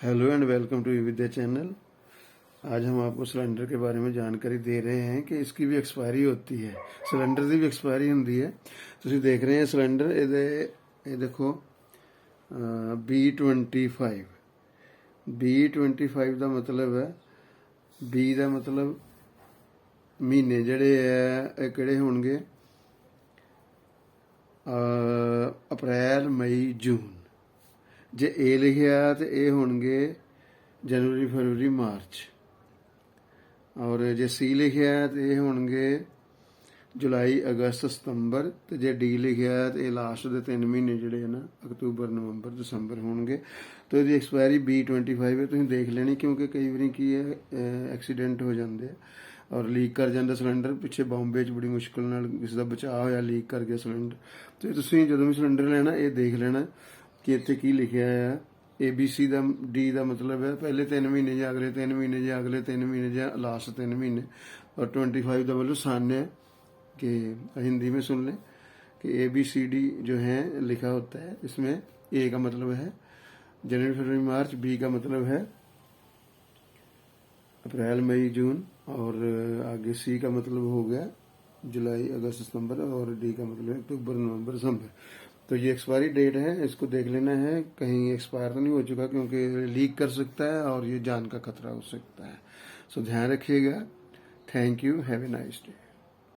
hello and welcome to Vidya channel आज हम आपको सिलेंडर के बारे में जानकारी दे रहे हैं कि इसकी ਵੀ ਐਕਸਪਾਇਰੀ ਹੁੰਦੀ ਹੈ ਸਿਲੰਡਰ ਦੀ ਵੀ ਐਕਸਪਾਇਰੀ ਹੁੰਦੀ ਹੈ ਤੁਸੀਂ ਦੇਖ ਰਹੇ ਹੋ ਸਿਲੰਡਰ ਇਹਦੇ ਇਹ ਦੇਖੋ ਅਹ, B25 B25 ਦਾ ਮਤਲਬ ਹੈ B ਦਾ ਮਤਲਬ ਮਹੀਨੇ ਜਿਹੜੇ ਹੈ ਇਹ ਕਿਹੜੇ ਹੋਣਗੇ ਅਹ, ਅਪ੍ਰੈਲ ਮਈ ਜੂਨ ਜੇ ਏ ਲਿਖਿਆ ਤੇ ਇਹ ਹੋਣਗੇ ਜਨਵਰੀ, ਫਰਵਰੀ, ਮਾਰਚ। ਔਰ ਜੇ ਸੀ ਲਿਖਿਆ ਤੇ ਇਹ ਹੋਣਗੇ ਜੁਲਾਈ, ਅਗਸਤ, ਸਤੰਬਰ। ਤੇ ਜੇ ਡੀ ਲਿਖਿਆ ਤੇ ਇਹ ਲਾਸਟ ਦੇ 3 ਮਹੀਨੇ ਜਿਹੜੇ ਆ ਨਾ, ਅਕਤੂਬਰ, ਨਵੰਬਰ, ਦਸੰਬਰ ਹੋਣਗੇ। ਤੇ ਇਹਦੀ ਐਕਸਪਾਇਰੀ B25 ਹੈ, ਤੁਸੀਂ ਦੇਖ ਲੈਣੀ ਕਿਉਂਕਿ ਕਈ ਵਾਰੀ ਕੀ ਹੈ ਐਕਸੀਡੈਂਟ ਹੋ ਜਾਂਦੇ ਆ। ਔਰ ਲੀਕ ਕਰ ਜਾਂਦਾ ਸਿਲੰਡਰ ਪਿੱਛੇ ਬੰਬੇ 'ਚ ਬੜੀ ਮੁਸ਼ਕਲ ਨਾਲ ਕਿਸੇ ਦਾ ਬਚਾਅ ਹੋਇਆ ਲੀਕ ਕਰ ਗਿਆ ਸਿਲੰਡਰ ਤੇ ਤੁਸੀਂ ਜਦੋਂ ਵੀ ਸਿਲੰਡਰ ਲੈਣਾ, ਇਹ ਦੇਖ ਲੈਣਾ। ਕਿ ਇੱਥੇ ਕੀ ਲਿਖਿਆ ਆ ABC ਦਾ D ਦਾ ਮਤਲਬ ਹੈ ਪਹਿਲੇ 3 ਮਹੀਨੇ ਜਾਂ ਅਗਲੇ 3 ਮਹੀਨੇ ਜਾਂ ਅਗਲੇ 3 महीने ਜਾਂ लास्ट 3 महीने और 25 का मतलब सान्य है कि हिंदी में सुन लें कि ए बी सी डी जो है लिखा होता है इसमें ए का मतलब है जनवरी फरवरी मार्च बी का मतलब है अप्रैल मई जून और आगे सी का मतलब हो गया जुलाई अगस्त सितंबर और डी का मतलब है अक्टूबर नवंबर दिसंबर तो ये एक्सपायरी डेट है, इसको देख लेना है। कहीं एक्सपायर तो नहीं हो चुका क्योंकि लीक कर सकता है और ये जान का खतरा हो सकता है। सो ध्यान रखिएगा। Thank you have a nice day